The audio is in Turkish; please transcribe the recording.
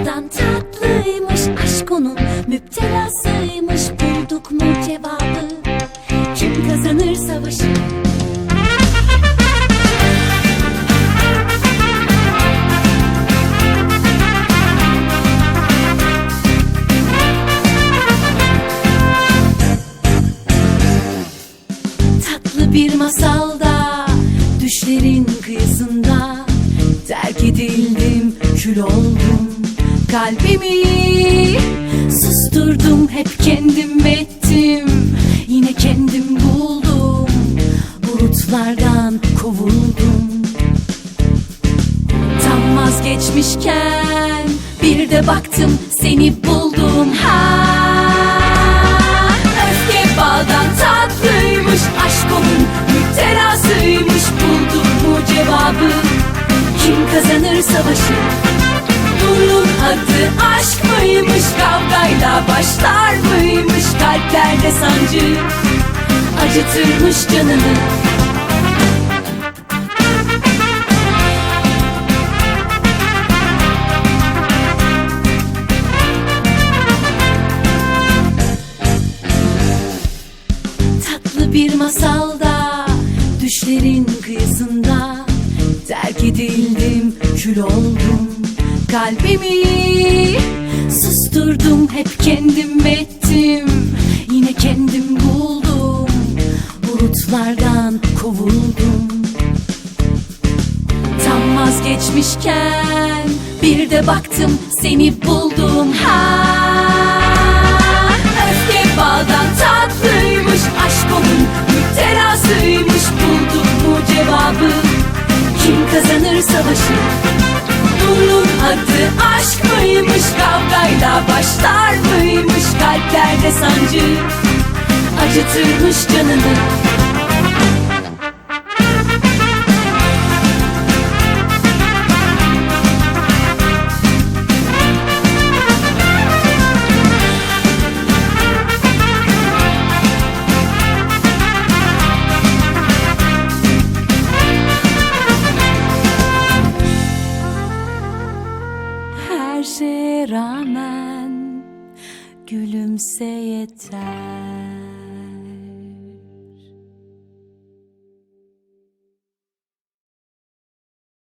Uzaktan tatlıymış aşk onun Müptelasıymış bulduk mu cevabı? Kim kazanır savaşı? Tatlı bir masalda Düşlerin kıyısında Terk edildim, kül oldum. Kalbimi. Susturdum, hep kendim ettim. Yine kendim buldum, bulutlardan kovuldum. Tam vazgeçmişken bir de baktım seni buldum. Ha! Öfke baldan tatlıymış aşk onun buldum mu cevabı? Kim kazanır savaşı Bunun adı aşk mıymış? Kavgayla başlar mıymış? Kalplerde sancı Acıtırmış canını. Tatlı bir masalda Düşlerin kıyısında Terk edildim kül oldum Kalbimi. Susturdum Hep kendim ettim. Yine kendim buldum. Bulutlardan kovuldum. Tam vazgeçmişken bir de baktım seni buldum. Ha! Öfke baldan tatlıymış aşk onun müptelasıymış. Buldum mu cevabı. Kim kazanır savaşı Bunun adı aşk mıymış kavgayla başlar mıymış kalplerde sancı? Acıtırmış canını şeye rağmen gülümse yeter.